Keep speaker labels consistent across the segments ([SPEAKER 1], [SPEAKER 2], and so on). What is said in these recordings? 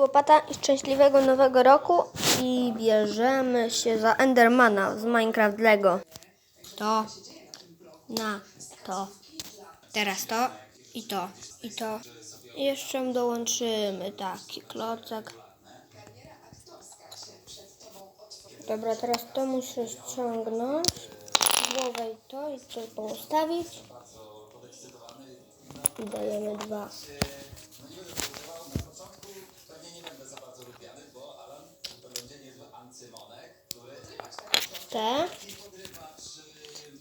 [SPEAKER 1] łopata i szczęśliwego nowego roku i bierzemy się za Endermana z Minecraft Lego. To, na, to. Teraz to i to, i to. Jeszcze dołączymy taki klocek. Dobra, teraz to muszę ściągnąć. Głowę i to i to postawić. I dajemy dwa. Te.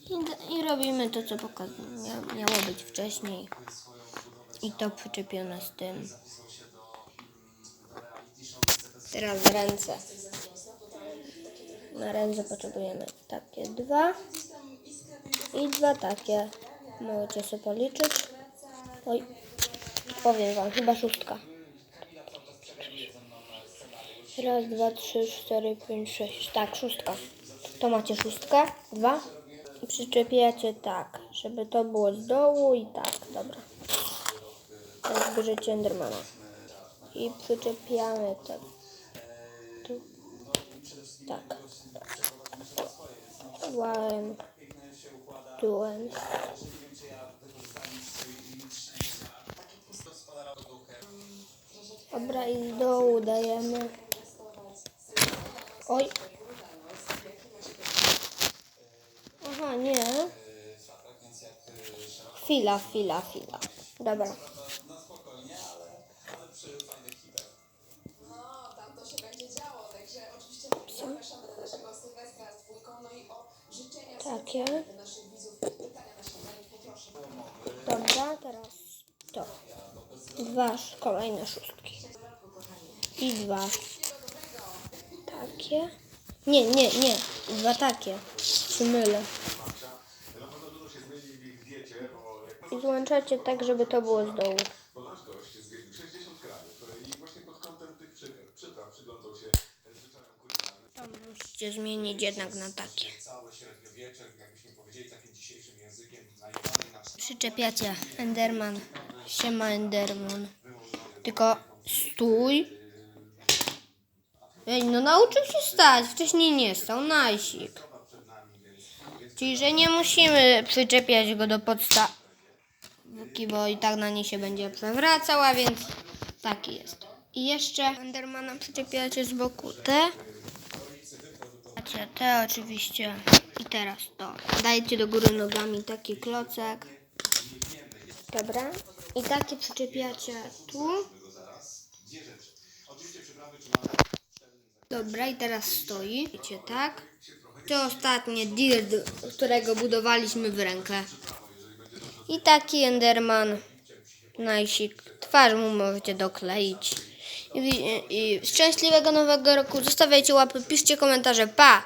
[SPEAKER 1] I, I robimy to, co mia- miało być wcześniej. I to przyczepione z tym. Teraz ręce. Na ręce potrzebujemy takie dwa. I dwa takie. Możecie sobie policzyć. Oj, powiem wam, chyba szóstka. Raz, dwa, trzy, cztery, pięć, sześć. Tak, szóstka. To macie szóstkę, dwa. I przyczepiacie tak, żeby to było z dołu i tak, dobra. Teraz bierzecie Endermana. I przyczepiamy to. Tu. Tak. Łem. Tułem. Dobra, i z dołu dajemy. Oj. Aha, nie. Chwila, chwila, chwila. Dobra. Takie. Dobra, teraz to. Dwa kolejne szóstki. I dwa. Takie. Nie, nie, nie. Dwa takie. Się mylę. I złączacie tak, żeby to było z dołu.
[SPEAKER 2] Bo nasz gość zwiedził 60 krajów i właśnie pod kątem tych przypraw, przypraw przyglądał się zwyczajom kulinarnym.
[SPEAKER 1] To musicie zmienić jednak na takie. Przyczepiacie Enderman. Siema Enderman. Tylko stój. Ej, no nauczył się stać. Wcześniej nie stał. Najsik. Czyli, że nie musimy przyczepiać go do podstawki, bo i tak na nie się będzie przewracała, więc taki jest. I jeszcze Endermana przyczepiacie z boku te. Macie te oczywiście. I teraz to. Dajcie do góry nogami taki klocek. Dobra. I takie przyczepiacie tu. Dobra, i teraz stoi. Wiecie, tak? To ostatnie dirt, którego budowaliśmy w rękę. I taki Enderman. Najsik. Twarz mu możecie dokleić. I, I szczęśliwego nowego roku. Zostawiajcie łapy, piszcie komentarze. Pa!